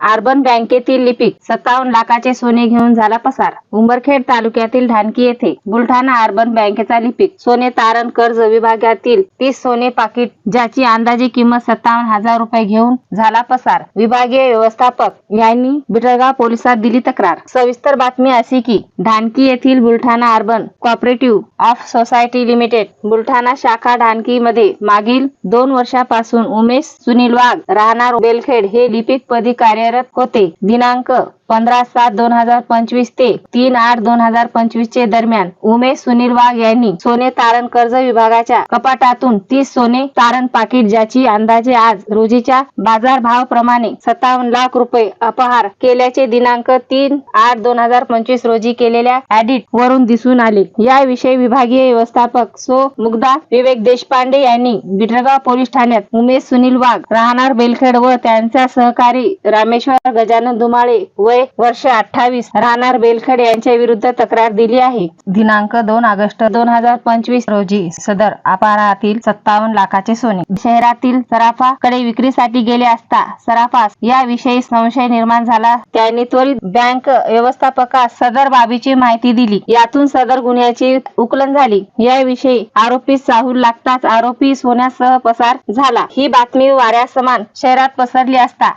Urban बँकेतील लिपिक सत्तावन्न लाखाचे सोने घेऊन झाला पसार. उंबरखेड तालुक्यातील ढानकी येथे बुलढाणा अर्बन बँकेचा लिपिक सोने तारण कर्ज विभागातील तीस सोने पाकिट ज्याची अंदाजे किंमत सत्तावन्न हजार रुपये घेऊन झाला पसार. विभागीय व्यवस्थापक यांनी बिटरगाव पोलिसात दिली तक्रार. सविस्तर बातमी अशी की ढानकी येथील Buldhana urban cooperative of society limited Buldhana शाखा ढानकी मध्ये मागील दोन वर्षापासून उमेश सुनील वाघ राहणार बेलखेड हे लिपिक पदी कार्यरत होते. दिनांक पंधरा सात दोन हजार पंचवीस ते तीन आठ दोन हजार पंचवीस चे दरम्यान उमेश सुनील वाघ यांनी सोने तारण कर्ज विभागाच्या कपाटातून तीस सोने तारण पाकिट ज्याची अंदाजे आज रोजीच्या बाजार भाव प्रमाणे सत्तावन्न लाख रुपये अपहार केल्याचे दिनांक तीन आठ दोन हजार पंचवीस रोजी केलेल्या ऍडिट वरून दिसून आले. याविषयी विभागीय व्यवस्थापक सो मुग्धा विवेक देशपांडे यांनी बिटरगाव पोलीस ठाण्यात उमेश सुनील वाघ राहणार बेलखेड व त्यांचा सहकारी रामेश रामेश्वर गजानन धुमाळे वय वर्ष अठ्ठावीस राहणार बेलखेड यांच्या विरुद्ध तक्रार दिली आहे. दिनांक दोन ऑगस्ट दोन हजार पंचवीस रोजी सदर आपारातील सत्तावन्न लाखाचे सोने. शहरातील सराफा कडे विक्रीसाठी गेले असता सराफास याविषयी संशय निर्माण झाला. त्याने त्वरित बँक व्यवस्थापकास सदर बाबीची माहिती दिली. यातून सदर गुन्ह्याची उकलन झाली. याविषयी आरोपी चाहूल लागताच आरोपी सोन्यासह पसार झाला. ही बातमी वाऱ्यासमान शहरात पसरली असता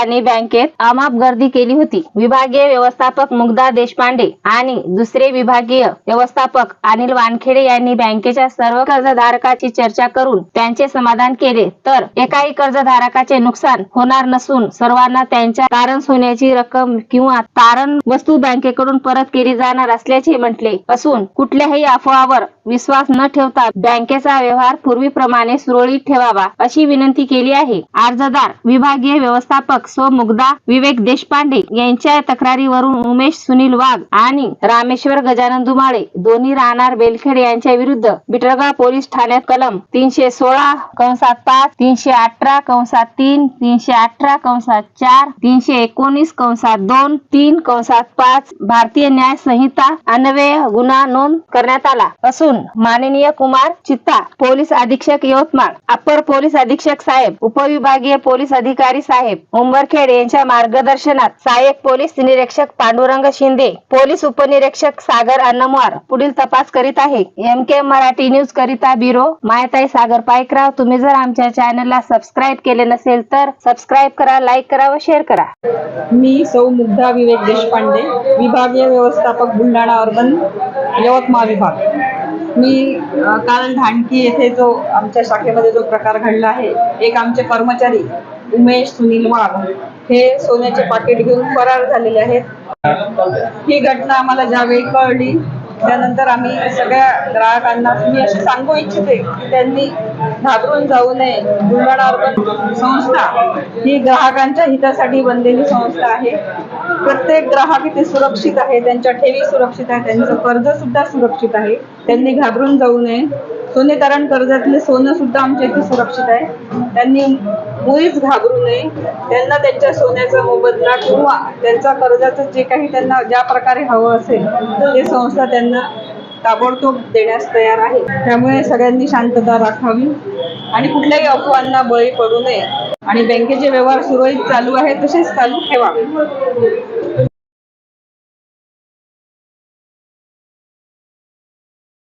कर्जधारकांनी बँकेत अमाप गर्दी केली होती. विभागीय व्यवस्थापक मुग्धा देशपांडे आणि दुसरे विभागीय व्यवस्थापक अनिल वानखेडे यांनी बँकेच्या सर्व कर्जधारकाची चर्चा करून त्यांचे समाधान केले. तर एकाही कर्जधारकाचे नुकसान होणार नसून सर्वांना त्यांच्या तारण सोन्याची रक्कम किंवा तारण वस्तू बँकेकडून परत केली जाणार असल्याचे म्हटले असून कुठल्याही अफवावर विश्वास न ठेवता बँकेचा व्यवहार पूर्वीप्रमाणे सुरळीत ठेवावा अशी विनंती केली आहे. अर्जदार विभागीय व्यवस्थापक सो मुग्धा विवेक देशपांडे यांच्या तक्रारीवरून उमेश सुनील वाघ आणि रामेश्वर गजानन धुमाळे दोन्ही राहणार बेलखेड यांच्या विरुद्ध बिटरगाव पोलीस ठाण्यात कलम तीनशे सोळा कंसात पाच तीनशे अठरा कंसात तीन तीनशे अठरा कंसात चार तीनशे एकोणीस कंसात दोन तीन कंसात पाच भारतीय न्याय संहिता अन्वय गुन्हा नोंद करण्यात आला. असून माननीय कुमार चित्ता पोलीस अधीक्षक यवतमाळ अप्पर पोलीस अधीक्षक साहेब उपविभागीय पोलीस अधिकारी साहेब मुंबई उंबरखेड यांच्या मार्गदर्शनात सहाय्यक पोलीस निरीक्षक पांडुरंग शिंदे पोलीस उपनिरीक्षक सागर अन्नमवार पुढील तपास करीत आहे. एम के मराठी न्यूज करिता ब्युरो मायताई सागर पायकराव. तुम्ही जर आमच्या चॅनलला सबस्क्राईब केले नसेल तर सबस्क्राईब करा लाईक करा व शेअर करा. मी सौ मुग्धा विवेक देशपांडे विभागीय व्यवस्थापक बुलढाणा अर्बन यवतमाळ विभाग मी काल ढाणकी येथे जो आमच्या शाखेमध्ये जो प्रकार घडला आहे एक आमचे कर्मचारी उमेश सुनील वाघ हे सोन्याचे पाकिट घेऊन फरार झालेले आहेत. ही घटना आम्हाला ज्यावेळी कळली त्यानंतर आम्ही सगळ्या ग्राहकांना मी असे सांगू इच्छिते की त्यांनी घाबरून जाऊ नये. बुलढाणा अर्बन संस्था ही ग्राहकांच्या हितासाठी बनलेली संस्था आहे. प्रत्येक ग्राहक इथे सुरक्षित आहे त्यांच्या ठेवी सुरक्षित आहे त्यांचं कर्ज सुद्धा सुरक्षित आहे. त्यांनी घाबरून जाऊ नये. सोने तारण कर्जातले सोनं सुद्धा आमच्या इथे सुरक्षित आहे. त्यांनी मुळीच घाबरू नये. त्यांना त्यांच्या सोन्याचा मोबदला किंवा त्यांचा कर्जाचं जे काही त्यांना ज्या प्रकारे हवं असेल ते संस्था त्यांना ताबडतोब देण्यास तयार आहे. त्यामुळे सगळ्यांनी शांतता राखावी. आणि कुठल्याही अफवांना बळी पडू नये. आणि बँकेचे व्यवहार सुरळीत चालू आहे तसेच चालू ठेवावे